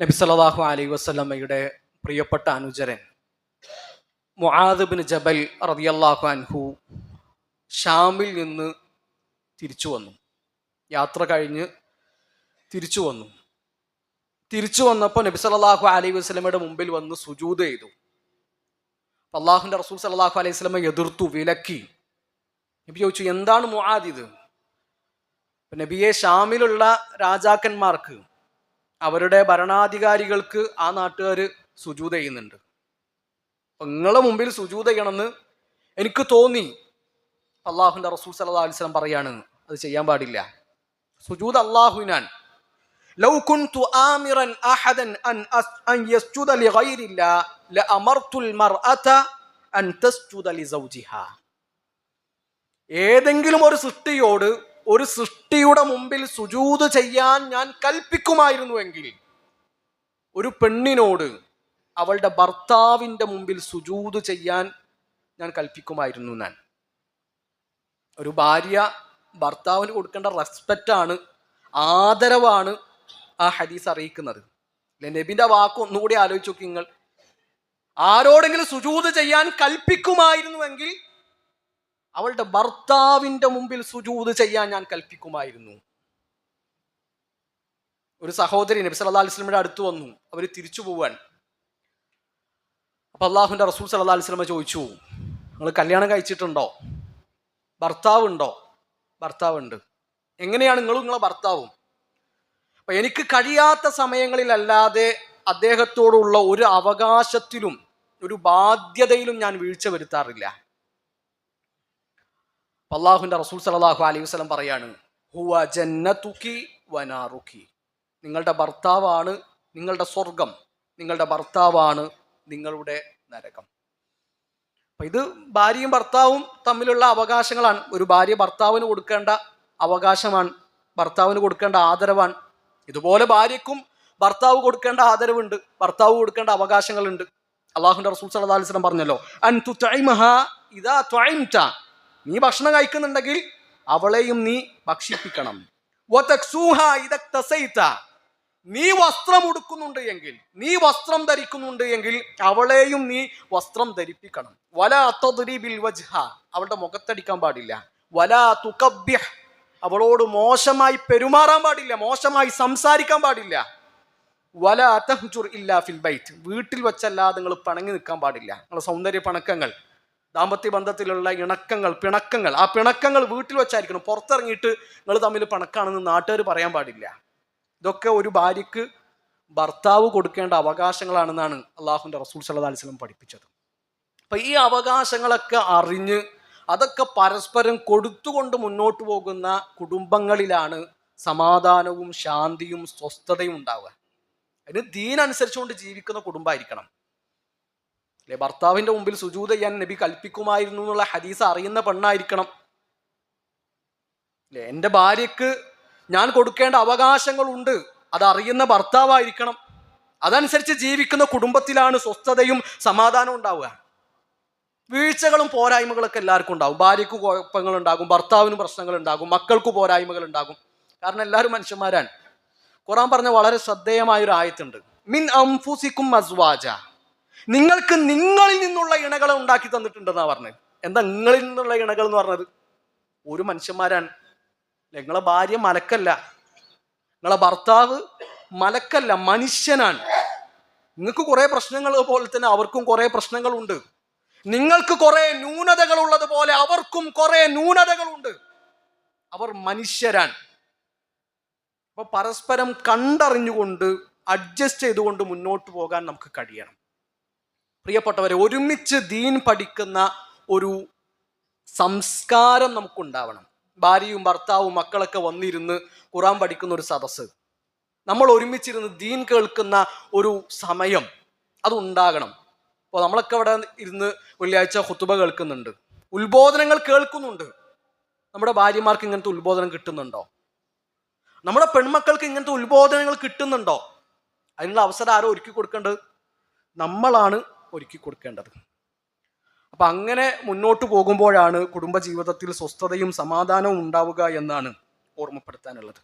നബി സല്ലല്ലാഹു അലൈ വസ്ലമ്മയുടെ പ്രിയപ്പെട്ട അനുചരൻ മുആദ് ബിൻ ജബൽ റളിയല്ലാഹു അൻഹു ഷാമിൽ നിന്ന് തിരിച്ചു വന്നു. യാത്ര കഴിഞ്ഞ് തിരിച്ചു വന്നു. തിരിച്ചു വന്നപ്പോൾ നബി സല്ലല്ലാഹു അലൈഹി വസ്ലമയുടെ മുമ്പിൽ വന്ന് സുജൂത് ചെയ്തു. അള്ളാഹുന്റെ റസൂൽ സല്ലല്ലാഹു അലൈഹി വസ്ലമ എതിർത്തു വിലക്കി. നബി ചോദിച്ചു എന്താണ് മുആാദ് ഇത്? നബിയെ ഷാമിലുള്ള രാജാക്കന്മാർക്ക് അവരുടെ ഭരണാധികാരികൾക്ക് ആ നാട്ടുകാർ സുജൂത ചെയ്യുന്നുണ്ട്. നിങ്ങളെ മുമ്പിൽ സുജൂത ചെയ്യണമെന്ന് എനിക്ക് തോന്നി. അള്ളാഹുന്റെ റസൂൽ സല്ലാ അലൈഹി വസല്ലം പറയാണ്. അത് ചെയ്യാൻ പാടില്ല. സുജൂദ് അള്ളാഹുവിനാൻ ഏതെങ്കിലും ഒരു സൃഷ്ടിയോട് ഒരു സൃഷ്ടിയുടെ മുമ്പിൽ സുജൂത് ചെയ്യാൻ ഞാൻ കൽപ്പിക്കുമായിരുന്നുവെങ്കിൽ ഒരു പെണ്ണിനോട് അവളുടെ ഭർത്താവിന്റെ മുമ്പിൽ സുജൂത് ചെയ്യാൻ ഞാൻ കൽപ്പിക്കുമായിരുന്നു ഞാൻ. ഒരു ഭാര്യ ഭർത്താവിന് കൊടുക്കേണ്ട റെസ്പെക്റ്റ് ആണ് ആദരവാണ് ആ ഹദീസ് അറിയിക്കുന്നത്. നബിന്റെ വാക്ക് ഒന്നുകൂടി ആലോചിച്ചു നിങ്ങൾ. ആരോടെങ്കിലും സുജൂത് ചെയ്യാൻ കൽപ്പിക്കുമായിരുന്നുവെങ്കിൽ അവളുടെ ഭർത്താവിന്റെ മുമ്പിൽ സുജൂത് ചെയ്യാൻ ഞാൻ കൽപ്പിക്കുമായിരുന്നു. ഒരു സഹോദരി നബി സല്ലാ അലൈഹി വസല്ലമയുടെ അടുത്ത് വന്നു. അവർ തിരിച്ചു പോവാൻ. അപ്പൊ അള്ളാഹുന്റെ റസൂൽ സല്ലാ അലൈഹി വസല്ലമ ചോദിച്ചു നിങ്ങൾ കല്യാണം കഴിച്ചിട്ടുണ്ടോ? ഭർത്താവ് ഉണ്ടോ ഭർത്താവ് ഉണ്ട് എങ്ങനെയാണ് നിങ്ങളും നിങ്ങളെ ഭർത്താവും? അപ്പൊ എനിക്ക് കഴിയാത്ത സമയങ്ങളിലല്ലാതെ അദ്ദേഹത്തോടുള്ള ഒരു അവകാശത്തിലും ഒരു ബാധ്യതയിലും ഞാൻ വീഴ്ച വരുത്താറില്ല. അള്ളാഹുന്റെ റസൂൽ സലാഹു അലൈഹി വസ്ലം പറയാണ് ഹുവ ജന്നതുക്കി വനാറുക്കി നിങ്ങളുടെ ഭർത്താവാണ് നിങ്ങളുടെ സ്വർഗം നിങ്ങളുടെ ഭർത്താവാണ് നിങ്ങളുടെ നരകം. അപ്പൊ ഇത് ഭാര്യയും ഭർത്താവും തമ്മിലുള്ള അവകാശങ്ങളാണ്. ഒരു ഭാര്യ ഭർത്താവിന് കൊടുക്കേണ്ട അവകാശമാണ് ഭർത്താവിന് കൊടുക്കേണ്ട ആദരവാണ്. ഇതുപോലെ ഭാര്യക്കും ഭർത്താവ് കൊടുക്കേണ്ട ആദരവുണ്ട് ഭർത്താവ് കൊടുക്കേണ്ട അവകാശങ്ങളുണ്ട്. അള്ളാഹുന്റെ റസൂൽ സല്ലല്ലാഹു അലൈഹി വസല്ലം പറഞ്ഞല്ലോ അൻ തു തുഐംത. നീ ഭക്ഷണം കഴിക്കുന്നുണ്ടെങ്കിൽ അവളെയും നീ ഭക്ഷിപ്പിക്കണം. നീ വസ്ത്രം ഉടുക്കുന്നുണ്ട് എങ്കിൽ നീ വസ്ത്രം ധരിക്കുന്നുണ്ട് എങ്കിൽ അവളെയും നീ വസ്ത്രം ധരിപ്പിക്കണം. വല ബിൽ വജ്ഹ. അവളുടെ മുഖത്തടിക്കാൻ പാടില്ല. വല തുക്കബ്യ അവളോട് മോശമായി പെരുമാറാൻ പാടില്ല മോശമായി സംസാരിക്കാൻ പാടില്ല. വല അത്തഹുർ ഇല്ല ഫിൽ ബൈറ്റ് വീട്ടിൽ വെച്ചല്ലാതെ നിങ്ങൾ പണങ്ങി നിൽക്കാൻ പാടില്ല. നിങ്ങളുടെ സൗന്ദര്യ പണക്കങ്ങൾ. ദാമ്പത്യ ബന്ധത്തിലുള്ള ഇണക്കങ്ങൾ പിണക്കങ്ങൾ. ആ പിണക്കങ്ങൾ വീട്ടിൽ വെച്ചായിരിക്കണം. പുറത്തിറങ്ങിയിട്ട് നിങ്ങൾ തമ്മിൽ പിണക്കാണെന്ന് നാട്ടുകാർ പറയാൻ പാടില്ല. ഇതൊക്കെ ഒരു ഭാര്യക്ക് ഭർത്താവ് കൊടുക്കേണ്ട അവകാശങ്ങളാണെന്നാണ് അള്ളാഹുന്റെ റസൂൽ സല്ലല്ലാഹു അലൈഹി വസല്ലം പഠിപ്പിച്ചത്. അപ്പം ഈ അവകാശങ്ങളൊക്കെ അറിഞ്ഞ് അതൊക്കെ പരസ്പരം കൊടുത്തുകൊണ്ട് മുന്നോട്ട് പോകുന്ന കുടുംബങ്ങളിലാണ് സമാധാനവും ശാന്തിയും സ്വസ്ഥതയും ഉണ്ടാവുക. അതിന് ദീനനുസരിച്ചുകൊണ്ട് ജീവിക്കുന്ന കുടുംബമായിരിക്കണം. അല്ലെ ഭർത്താവിന്റെ മുമ്പിൽ സുജൂത ചെയ്യാൻ നബി കൽപ്പിക്കുമായിരുന്നു എന്നുള്ള ഹദീസ് അറിയുന്ന പെണ്ണായിരിക്കണം. അല്ലെ എന്റെ ഭാര്യക്ക് ഞാൻ കൊടുക്കേണ്ട അവകാശങ്ങളുണ്ട് അതറിയുന്ന ഭർത്താവായിരിക്കണം. അതനുസരിച്ച് ജീവിക്കുന്ന കുടുംബത്തിലാണ് സ്വസ്ഥതയും സമാധാനവും ഉണ്ടാവുക. വീഴ്ചകളും പോരായ്മകളൊക്കെ എല്ലാവർക്കും ഉണ്ടാവും. ഭാര്യക്ക് കുഴപ്പങ്ങൾ ഉണ്ടാകും ഭർത്താവിന് പ്രശ്നങ്ങൾ ഉണ്ടാകും മക്കൾക്ക് പോരായ്മകൾ ഉണ്ടാകും. കാരണം എല്ലാവരും മനുഷ്യന്മാരാണ്. ഖുറാൻ പറഞ്ഞ വളരെ ശ്രദ്ധേയമായ ഒരു ആയത്തുണ്ട്. മിൻ അംഫുസിക്കും അസ്വാജ. നിങ്ങൾക്ക് നിങ്ങളിൽ നിന്നുള്ള ഇണകളെ ഉണ്ടാക്കി തന്നിട്ടുണ്ടെന്നാ പറഞ്ഞത് എന്താ നിങ്ങളിൽ നിന്നുള്ള ഇണകൾ എന്ന് പറഞ്ഞത്? ഒരു മനുഷ്യന്മാരാണ്. നിങ്ങളെ ഭാര്യ മലക്കല്ല. നിങ്ങളെ ഭർത്താവ് മലക്കല്ല മനുഷ്യനാണ്. നിങ്ങൾക്ക് കുറെ പ്രശ്നങ്ങൾ പോലെ തന്നെ അവർക്കും കുറെ പ്രശ്നങ്ങളുണ്ട്. നിങ്ങൾക്ക് കുറെ ന്യൂനതകൾ ഉള്ളത് പോലെ അവർക്കും കുറെ ന്യൂനതകളുണ്ട്. അവർ മനുഷ്യരാണ്. അപ്പൊ പരസ്പരം കണ്ടറിഞ്ഞുകൊണ്ട് അഡ്ജസ്റ്റ് ചെയ്തുകൊണ്ട് മുന്നോട്ട് പോകാൻ നമുക്ക് കഴിയണം. പ്രിയപ്പെട്ടവരെ ഒരുമിച്ച് ദീൻ പഠിക്കുന്ന ഒരു സംസ്കാരം നമുക്കുണ്ടാവണം. ഭാര്യയും ഭർത്താവും മക്കളൊക്കെ വന്നിരുന്ന് ഖുറാൻ പഠിക്കുന്ന ഒരു സദസ്സ്. നമ്മൾ ഒരുമിച്ചിരുന്ന് ദീൻ കേൾക്കുന്ന ഒരു സമയം അതുണ്ടാകണം. അപ്പോൾ നമ്മളൊക്കെ ഇവിടെ ഇരുന്ന് വെള്ളിയാഴ്ച ഹുത്തുബ കേൾക്കുന്നുണ്ട്. ഉത്ബോധനങ്ങൾ കേൾക്കുന്നുണ്ട്. നമ്മുടെ ഭാര്യമാർക്ക് ഇങ്ങനത്തെ ഉത്ബോധനം കിട്ടുന്നുണ്ടോ? നമ്മുടെ പെൺമക്കൾക്ക് ഇങ്ങനത്തെ ഉത്ബോധനങ്ങൾ കിട്ടുന്നുണ്ടോ? അതിനുള്ള അവസരം ആരോ ഒരുക്കി കൊടുക്കേണ്ടത് നമ്മളാണ് ഒരുക്കി കൊടുക്കേണ്ടത്. അപ്പൊ അങ്ങനെ മുന്നോട്ട് പോകുമ്പോഴാണ് കുടുംബജീവിതത്തിൽ സ്വസ്ഥതയും സമാധാനവും ഉണ്ടാവുക എന്നാണ് ഓർമ്മപ്പെടുത്താനുള്ളത്.